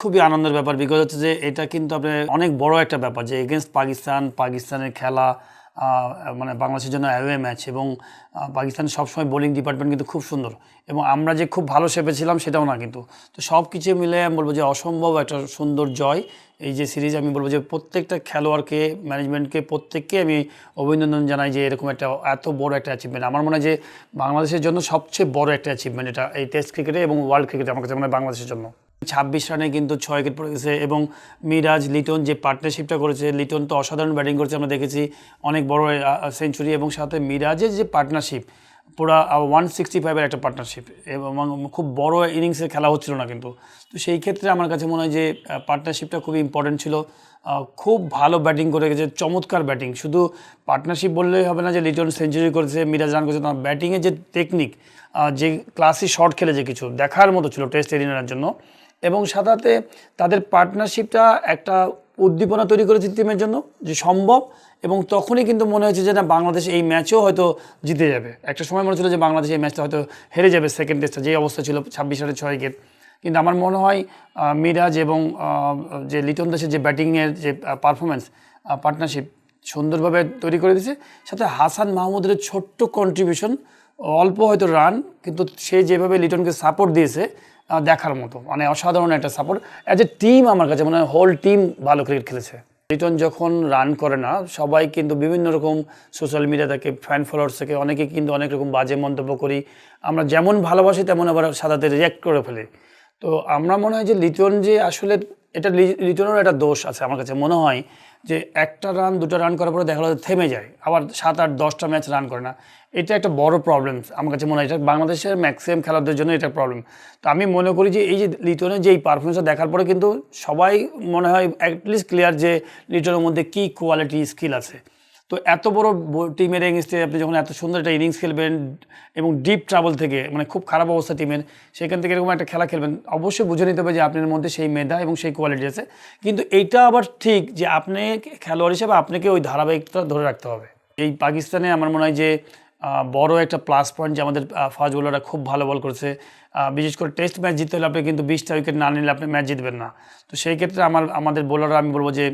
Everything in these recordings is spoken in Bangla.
খুবই আনন্দের ব্যাপার বিকজ হচ্ছে যে এটা কিন্তু আপনার অনেক বড় একটা ব্যাপার যে এগেনস্ট পাকিস্তান পাকিস্তানের খেলা মানে বাংলাদেশের জন্য অ্যাওয়ে ম্যাচ এবং আহ, পাকিস্তানের সবসময় বোলিং ডিপার্টমেন্ট কিন্তু খুব সুন্দর এবং আমরা যে খুব ভালো শেপে ছিলাম সেটাও না কিন্তু। তো সব কিছু মিলে আমি বলব যে অসম্ভব একটা সুন্দর জয়। এই যে সিরিজ আমি বলব যে প্রত্যেকটা খেলোয়াড়কে ম্যানেজমেন্টকে প্রত্যেককে আমি অভিনন্দন জানাই যে এরকম একটা এত বড় একটা অ্যাচিভমেন্ট আমার মনে হয় যে বাংলাদেশের জন্য সবচেয়ে বড় একটা অ্যাচিভমেন্ট এটা এই টেস্ট ক্রিকেটে এবং ওয়ার্ল্ড ক্রিকেটে আমার কাছে মনে হয় বাংলাদেশের জন্য। ছাব্বিশ রানে কিন্তু ছয় উইকেট পড়ে গেছে এবং মিরাজ লিটন যে পার্টনারশিপটা করেছে, লিটন তো অসাধারণ ব্যাটিং করেছে, আমরা দেখেছি অনেক বড় সেঞ্চুরি এবং সাথে মিরাজের যে পার্টনারশিপ পুরা ওয়ান সিক্সটি ফাইভের একটা পার্টনারশিপ এবং খুব বড় ইনিংসে খেলা হচ্ছিল না কিন্তু। তো সেই ক্ষেত্রে আমার কাছে মনে হয় যে পার্টনারশিপটা খুবই ইম্পর্টেন্ট ছিল। খুব ভালো ব্যাটিং করে গেছে, চমৎকার ব্যাটিং শুধু পার্টনারশিপ বললেই হবে না যে, লিটন সেঞ্চুরি করেছে, মিরাজ রান করেছে না ব্যাটিংয়ের যে টেকনিক যে ক্লাসি শট খেলেছে কিছু দেখার মতো ছিল টেস্ট এরিনার জন্য এবং সাথে তাদের পার্টনারশিপটা একটা উদ্দীপনা তৈরি করেছে টিমের জন্য যে সম্ভব এবং তখনই কিন্তু মনে হয়েছে যে না, বাংলাদেশ এই ম্যাচেও হয়তো জিতে যাবে। একটা সময় মনে ছিল যে বাংলাদেশ এই ম্যাচটা হয়তো হেরে যাবে সেকেন্ড টেস্টটা যে অবস্থা ছিল ছাব্বিশ রানে ছয় উইকেট কিন্তু আমার মনে হয় মিরাজ এবং যে লিটন দাসের যে ব্যাটিংয়ের যে পারফরমেন্স পার্টনারশিপ সুন্দরভাবে তৈরি করে দিয়েছে। সাথে হাসান মাহমুদের ছোট্ট কন্ট্রিবিউশন অল্প হয়তো রান কিন্তু সে যেভাবে লিটনকে সাপোর্ট দিয়েছে দেখার মতো। মানে অসাধারণ একটা সাপোর্ট অ্যাজ এ টিম আমার কাছে মনে হোল টিম ভালো ক্রিকেট খেলেছে। লিটন যখন রান করে না, সবাই কিন্তু বিভিন্ন রকম সোশ্যাল মিডিয়া থেকে ফ্যান ফলোয়ার্স থেকে অনেকে কিন্তু অনেক রকম বাজে মন্তব্য করি। আমরা যেমন ভালোবাসি, তেমন আবার সাদাতে রিয়াক্ট করে ফেলি। তো আমরা মনে হয় যে লিটন যে আসলে এটা লিটনেরও একটা দোষ আছে আমার কাছে মনে হয়। যে একটা রান দুটো রান করার পরে দেখা গেলো থেমে যায়। আবার সাত আট, দশটা ম্যাচ রান করে না। এটা একটা বড় প্রবলেম আমার কাছে মনে হয়। এটা বাংলাদেশের ম্যাক্সিমাম খেলোয়াদের জন্য এটা প্রবলেম তো আমি মনে করি যে এই যে লিটনের যে এই পারফরমেন্সটা দেখার পরে কিন্তু সবাই মনে হয় অ্যাটলিস্ট ক্লিয়ার যে লিটনের মধ্যে কী কোয়ালিটি স্কিল আছে। তো এত বড় টিমের এগেনস্টে আপনি যখন এত সুন্দর একটা ইনিংস খেলবেন এবং ডিপ ট্রাভেল থেকে মানে খুব খারাপ অবস্থা টিমের সেখান থেকে এরকম একটা খেলা খেলবেন, অবশ্যই বুঝে নিতে হবে যে আপনার মধ্যে সেই মেধা এবং সেই কোয়ালিটি আছে। কিন্তু এইটা আবার ঠিক যে আপনি খেলোয়াড় হিসেবে আপনাকে ওই ধারাবাহিকতা ধরে রাখতে হবে। এই পাকিস্তানে আমার মনে হয় যে বড় একটা প্লাস পয়েন্ট যে আমাদের ফাস্ট বোলাররা খুব ভালো বল করেছে। বিশেষ করে টেস্ট ম্যাচ জিততে হলে আপনি কিন্তু বিশটা উইকেট না নিলে আপনি ম্যাচ জিতবেন না। তো সেই ক্ষেত্রে আমার, আমাদের বোলাররা আমি বলব যে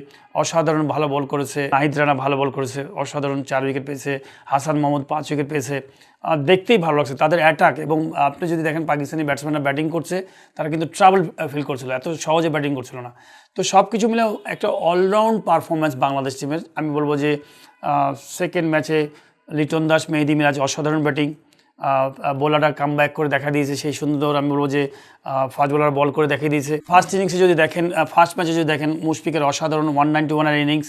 অসাধারণ ভালো বল করেছে। নাহিদ রানা ভালো বল করেছে, অসাধারণ চার উইকেট পেয়েছে, হাসান মাহমুদ পাঁচ উইকেট পেয়েছে। দেখতেই ভালো লাগছে তাদের অ্যাটাক এবং আপনি যদি দেখেন পাকিস্তানি ব্যাটসম্যানরা ব্যাটিং করছে, তারা কিন্তু ট্রাভেল ফিল করছিল, এত সহজে ব্যাটিং করছিল না। তো সব কিছু মিলে একটা অলরাউন্ড পারফরমেন্স বাংলাদেশ টিমের আমি বলব যে সেকেন্ড ম্যাচে লিটন দাস, মেহেদি মিরাজ, অসাধারণ ব্যাটিং। বোলাররা কাম ব্যাক করে দেখা দিয়েছে, সেই সুন্দর, আমি বলব যে ফাস্ট বোলার বল করে দেখিয়ে দিয়েছে। ফার্স্ট ইনিংসে যদি দেখেন ফার্স্ট ম্যাচে যদি দেখেন, মুশফিকের অসাধারণ ওয়ান নাইনটি ওয়ানের ইনিংস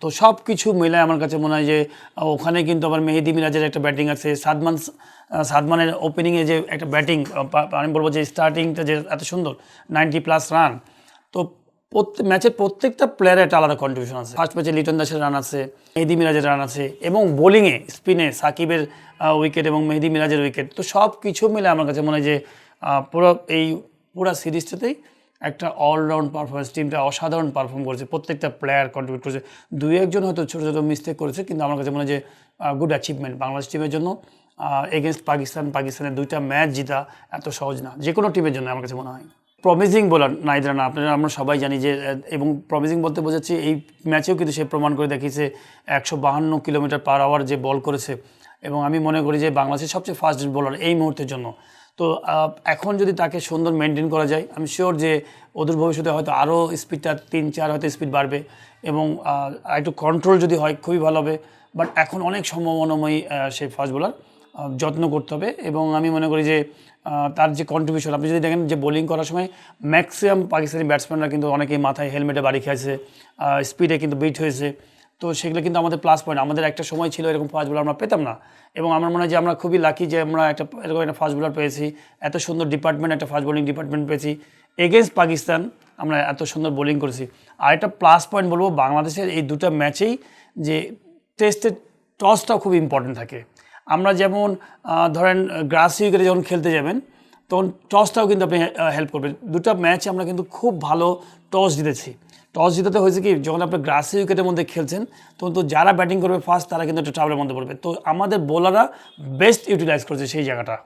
তো সব কিছু মিলে আমার কাছে মনে হয় যে ওখানে কিন্তু আবার মেহেদি মিরাজের একটা ব্যাটিং আছে। সাদমান সাদমানের ওপেনিংয়ে যে একটা ব্যাটিং আমি বলব যে স্টার্টিংটা যে এত সুন্দর নাইনটি প্লাস রান প্রত্যেক ম্যাচের প্রত্যেকটা প্লেয়ারের একটা আলাদা কন্ট্রিবিউশন আছে। ফার্স্ট ম্যাচে লিটন দাসের রান আছে, মেহেদি মিরাজের রান আছে এবং বোলিংয়ে স্পিনে সাকিবের উইকেট এবং মেহেদি মিরাজের উইকেট তো সব কিছু মিলে আমার কাছে মনে হয় যে পুরো এই পুরো সিরিজটাতেই একটা অলরাউন্ড পারফরমেন্স টিমটা অসাধারণ পারফর্ম করেছে, প্রত্যেকটা প্লেয়ার কন্ট্রিবিউট করেছে। দু একজন হয়তো ছোটো ছোটো মিস্টেক করেছে, কিন্তু আমার কাছে মনে হয় যে গুড অ্যাচিভমেন্ট বাংলাদেশ টিমের জন্য এগেনস্ট পাকিস্তান, পাকিস্তানের দুইটা ম্যাচ জিতা এত সহজ না যে কোনো টিমের জন্য আমার কাছে মনে হয়। Promising bowler Nahid Rana. আপনারা, আমরা সবাই জানি যে এবং প্রমিজিং বলতে বোঝাচ্ছি, এই ম্যাচেও কিন্তু সে প্রমাণ করে দেখিয়েছে, একশো বাহান্ন কিলোমিটার পার আওয়ার যে বল করেছে। এবং আমি মনে করি যে, বাংলাদেশের সবচেয়ে ফাস্ট বোলার এই মুহূর্তের জন্য। তো এখন যদি তাকে সুন্দর মেনটেন করা যায় আমি শিওর যে ওদের ভবিষ্যতে হয়তো আরও স্পিডটা তিন চার হয়তো স্পিড বাড়বে। এবং একটু কন্ট্রোল যদি হয়, খুবই ভালো হবে। বাট এখন অনেক সম্ভাবনাময়ী সেই ফাস্ট বোলার যত্ন করতে হবে এবং আমি মনে করি যে তার যে কন্ট্রিবিউশন আপনি যদি দেখেন যে বোলিং করার সময় ম্যাক্সিমাম পাকিস্তানি ব্যাটসম্যানরা কিন্তু অনেকেই মাথায় হেলমেটে বাড়ি খেয়েছে স্পিডে কিন্তু বিট হয়েছে। তো সেগুলো কিন্তু আমাদের প্লাস পয়েন্ট আমাদের একটা সময় ছিল এরকম ফাস্ট বোলার আমরা পেতাম না এবং আমার মনে হয় যে আমরা খুবই লাকি যে আমরা একটা এরকম একটা ফাস্ট বোলার পেয়েছি, এত সুন্দর ডিপার্টমেন্ট একটা ফাস্ট বোলিং ডিপার্টমেন্ট পেয়েছি। এগেনস্ট পাকিস্তান আমরা এত সুন্দর বোলিং করেছি। আর একটা প্লাস পয়েন্ট বলব, বাংলাদেশের এই দুটো ম্যাচেই যে টেস্টের টসটাও খুব ইম্পর্টেন্ট থাকে। আমরা যেমন ধরেন গ্রাস উইকেটে যখন খেলতে যাবেন, তখন টসটাও কিন্তু আপনি হেল্প করবেন। দুটো ম্যাচে আমরা কিন্তু খুব ভালো টস জিতেছি। টস জিতাতে হয়েছে কি, যখন আপনি গ্রাসি উইকেটের মধ্যে খেলছেন, তখন তো যারা ব্যাটিং করবে ফার্স্ট তারা কিন্তু একটা ট্রাভেলের মধ্যে পড়বে। তো আমাদের বোলাররা বেস্ট ইউটিলাইজ করছে সেই জায়গাটা।